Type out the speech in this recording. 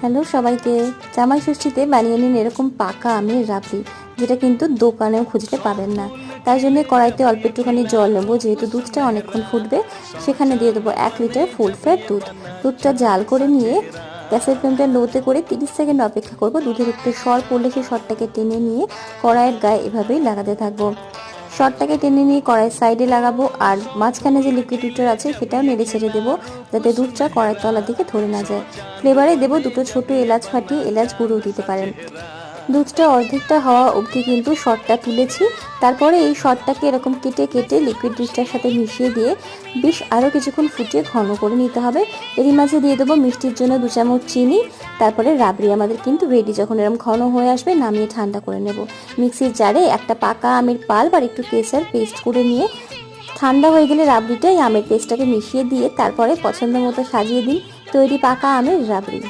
Hello সবাইকে। জামাই ষষ্ঠীতে বানিয়ে নিন এরকম পাকা আমের রাবড়ি, যেটা কিন্তু দোকানেও খুঁজতে পাবেন না। তার জন্য কড়াইতে অল্প একটুখানি জল নেব, যেহেতু দুধটা অনেকক্ষণ ফুটবে, সেখানে দিয়ে দেবো এক লিটার ফুল ফ্যাট দুধ। দুধটা জাল করে নিয়ে গ্যাসের ফ্লেমটা লোতে করে তিরিশ সেকেন্ড অপেক্ষা করব। দুধের একটু সর পড়লে সেই সরটাকে টেনে নিয়ে কড়াইয়ের গায়ে এভাবেই লাগাতে থাকব। শর্টটাকে টেনে নিয়ে কড়াই সাইডে লাগাবো আর মাঝখানে যে লিকুইড দুধটা আছে সেটাও নেড়ে ছেড়ে দেবো যাতে দুধটা কড়াই তলার দিকে ধরে না যায়। ফ্লেভারে দেবো দুটো ছোট এলাচ ফাটিয়ে এলাচ গুঁড়ো দিতে পারেন। দুধটা অর্ধেকটা হওয়া অবধি কিন্তু শর্টটা তুলেছি। তারপরে এই শর্টটাকে এরকম কেটে কেটে লিকুইড দুধটার সাথে মিশিয়ে দিয়ে বেশ আরও কিছুক্ষণ ফুটিয়ে ঘন করে নিতে হবে। এরই মাঝে দিয়ে দেবো মিষ্টির জন্য দু চামচ চিনি। তারপরে রাবড়ি আমাদের কিন্তু রেডি যখন এরকম ঘন হয়ে আসবে নামিয়ে ঠান্ডা করে নেব। মিক্সির জারে একটা পাকা আমের পাল্প আর একটু কেসার পেস্ট করে নিয়ে ঠান্ডা হয়ে গেলে রাবড়িটা এই আমের পেস্টটাকে মিশিয়ে দিয়ে তারপরে পছন্দ মতো সাজিয়ে দিন। তৈরি পাকা আমের রাবড়ি।